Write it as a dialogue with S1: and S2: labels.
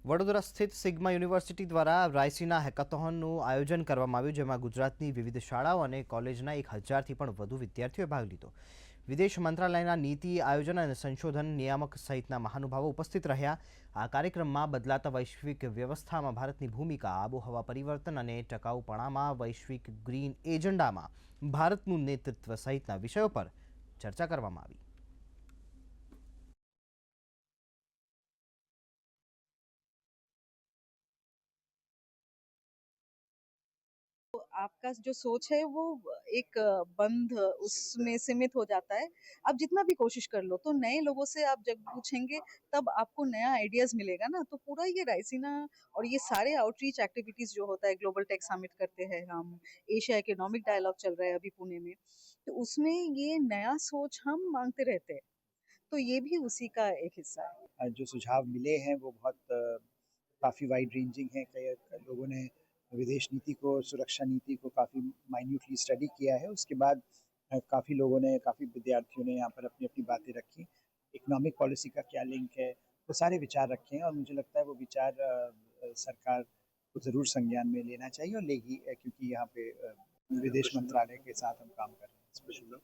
S1: વડોદરા સ્થિત sigma university દ્વારા રાયસીના હેકાથોનનું આયોજન કરવામાં આવ્યું, જેમાં ગુજરાતની વિવિધ શાળાઓ અને કોલેજના એક હજારથી પણ વધુ વિદ્યાર્થીઓએ ભાગ લીધો. વિદેશ મંત્રાલયના નીતિ આયોજન અને સંશોધન નિયામક સહિતના મહાનુભાવો ઉપસ્થિત રહ્યા. આ કાર્યક્રમમાં બદલાતા વૈશ્વિક વ્યવસ્થામાં ભારતની ભૂમિકા, આબોહવા પરિવર્તન અને ટકાઉપણામાં વૈશ્વિક ગ્રીન એજન્ડામાં ભારતનું નેતૃત્વ સહિતના વિષયો પર ચર્ચા કરવામાં આવી.
S2: आपका जो सोच है वो एक बंद उसमें सीमित हो जाता है। आप जितना भी कोशिश कर लो तो नए लोगों से आप जब पूछेंगे तब आपको नया आइडियाज़ मिलेगा ना। तो पूरा ये राइसिना और ये सारे आउटरीच एक्टिविटीज़ जो होता है ग्लोबल टेक समिट करते हैं हम एशिया इकोनॉमिक डायलॉग चल रहा है अभी पुणे में तो उसमें ये नया सोच हम मांगते रहते हैं। तो ये भी उसी का एक हिस्सा है।
S3: जो सुझाव मिले हैं वो बहुत काफ़ी वाइड रेंजिंग हैं कई लोगों ने विदेश नीति को सुरक्षा नीति को काफ़ी माइन्यूटली स्टडी किया है। उसके बाद काफ़ी लोगों ने, काफ़ी विद्यार्थियों ने यहाँ पर अपनी अपनी बातें रखी। इकोनॉमिक पॉलिसी का क्या लिंक है? वो सारे विचार रखे हैं और मुझे लगता है वो विचार सरकार को ज़रूर संज्ञान में लेना चाहिए और लेगी क्योंकि यहाँ पे विदेश मंत्रालय के साथ हम काम कर रहे हैं।